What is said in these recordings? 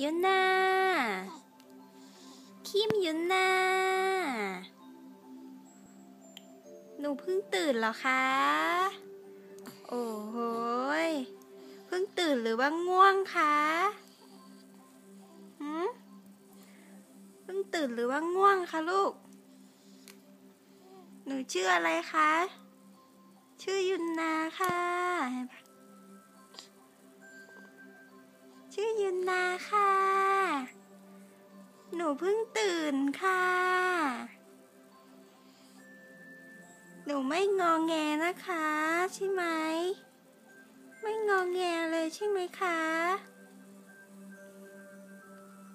ยุนนาคิมยุนนาหนูเพิ่งตื่นเหรอคะ โอ้โหเพิ่งตื่นหรือว่าง่วงคะหืมเพิ่งตื่นหรือว่าง่วงคะลูก หนูชื่ออะไรคะ ชื่อยุนนาค่ะ ยุนนาค่ะ หนูเพิ่งตื่นค่ะ หนูไม่งอแงนะคะ ใช่ไหม ไม่งอแงเลยใช่ไหมคะ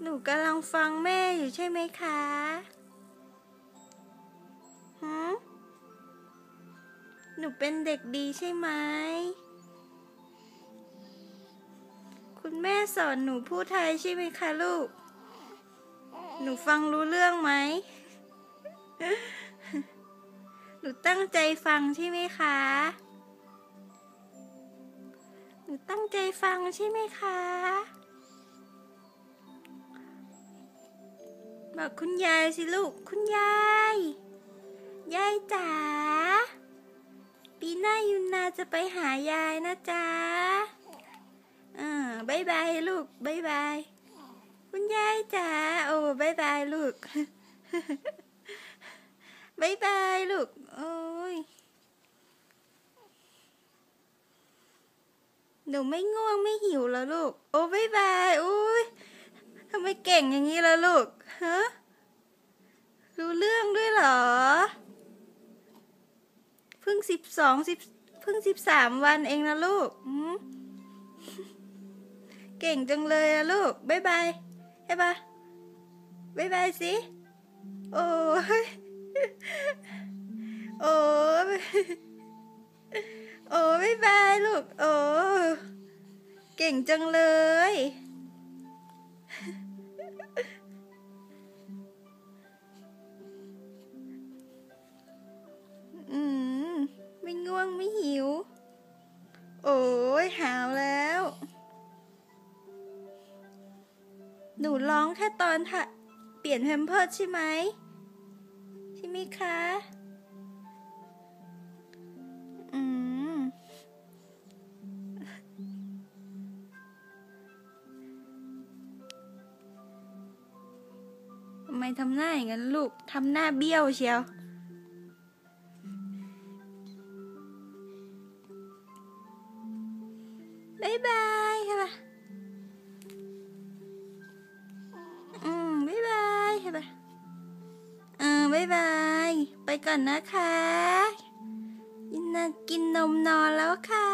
หนูกำลังฟังแม่อยู่ใช่ไหมคะหืมหนูเป็นเด็กดีใช่ไหม คุณแม่สอนหนูพูดไทยใช่ไหมคะลูก หนูฟังรู้เรื่องไหม หนูตั้งใจฟังใช่ไหมคะ หนูตั้งใจฟังใช่ไหมคะ บอกคุณยายสิลูก คุณยาย ยายจ๋า ปีหน้ายุนนาจะไปหายายนะจ๊ะ อ่าบายบายลูกบายบายคุณยายจ๋าโอ้บายบายลูกบายบายลูก โอ้ยหนูไม่ง่วงไม่หิวแล้วลูก โอ้บายบายโอ้ยทำไมเก่งอย่างนี้ล่ะลูกฮะรู้เรื่องด้วยเหรอ เพิ่งสิบสองสิบเพิ่งสิบสามวันเองนะลูกอืม เก่งจังเลยอะลูกบายบายใช่ปะบายบายสิ โอ้ยโอ้โอ้บายบายลูก โอ้ เก่งจังเลย อืม ไม่ง่วงไม่หิว โอ้ยหาวแล้ว หนูร้องแค่ตอนถ้าเปลี่ยนแพมเพิร์ใช่ไหมใช่ไหมคะ อืม ทำไมทำหน้าอย่างนั้นลูก ทำหน้าเบี้ยวเชียวบายบาย ก่อนนะคะยินนากินนมนอนแล้วค่ะ